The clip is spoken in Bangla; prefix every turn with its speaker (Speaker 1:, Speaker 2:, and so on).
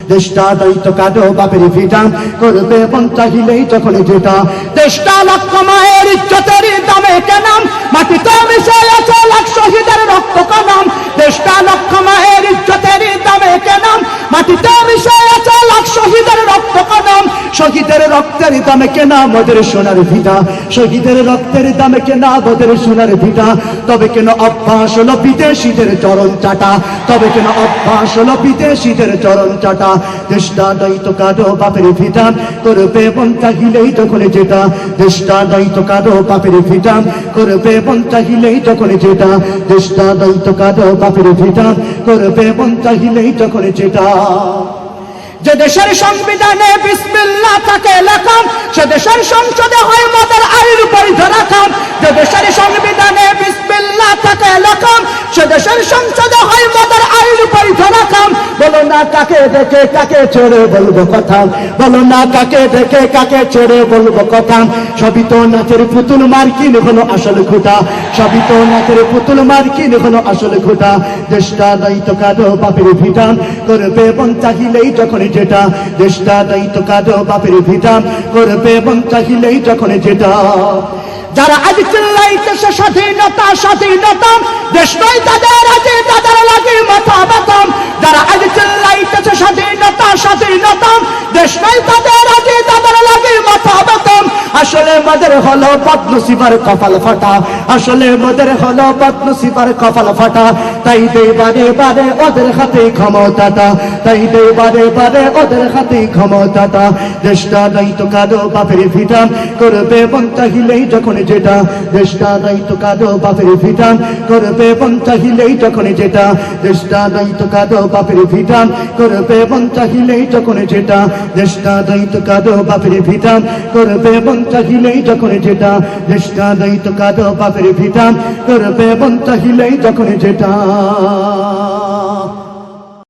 Speaker 1: দেশটা দৈত কাটো বাপের ভিটা, করবে মন চাহিলেই যখন যেটা। দেশটা লক্ষ মায়ের ইজ্জতের দামে কেনাম, মাটিতে মিশে আছে লাখ শহীদের রক্তের দামে কেনা মোদের সোনার ভিটা। শহীদের রক্তের দামে কেনা মোদের সোনার ভিটা। তবে কেন অভ্যাস হলো বিদেশিদের চরণ চাটা? তবে কেন অভ্যাস হলো বিদেশিদের চরণ চাটা? দেশটা দায়িত্ব কাটো বাপের ভিটা। করবে মন চাহিলেই যখন যেটা। দেশটা দায়িত্ব কাটো বাপের ভিটা। করবে মন চাহিলেই যখন যেটা। দেশটা দায়িত্ব কাটো বাপের ভিটা। করবে মন চাহিলেই যখন যেটা। যে দেশের সংবিধানে বিসমিল্লাহ তাকে এলাকাম, সে দেশের সংসদে হয় মদের আইন বৈধ রাখাম। যে দেশের সংবিধানে বিসমিল্লা তাকে এলাকাম, সে দেশের সংসদে হয় মদের আইন বৈধ রাখাম বলো না কাকে দেখে কাকে ছেড়ে বলব কথা? বলো না কাকে দেখে কাকে ছেড়ে বলব কথা? সবই তো নাচের পুতুল মার্কিন হলো আসল খুঁটা। সবই তো নাচের পুতুল মার্কিন হলো আসল খুঁটা। দেশটা দায়িত্ব কাজো বাপের ভিটান করবে মন চাহিলেই যখন যেটা। দেশটা দায়িত্ব কাজো বাপের ভিটান করবে মন চাহিলেই যখন যেটা। যারা আজ চিল্লাইতেছে স্বাধীনতা স্বাধীনতা, দেশ নয় তাদের আজ Russia মদের হলো পদ্মশিবার কপাল ফাটা। আসলে মদের হলো পদ্মশিবার কপাল ফাটা। তাই দে বারে বারে ওদের হাতে ক্ষমতাটা তাই দে বারে বারে ওদের হাতে ক্ষমতাটা দেশটা দায়িত্ব কাদো বাপের ভিটাম করবে মন চাহিলেই যখন যেটা। দেশটা দায়িত্ব কাদো বাপের ভিটাম করবে মন চাহিলেই যখন যেটা। দেশটা দায়িত্ব কাদো বাপের ভিটাম করবে মন চাহিলেই যখন যেটা। দেশটা দায়িত্ব কাদো বাপের ভিটাম করবে মন চাহিলেই যখন যেটা দেশটা দায়িত্ব কাদ পাপের ভিটাম করবে বন্ত হিলেই যখন যেটা।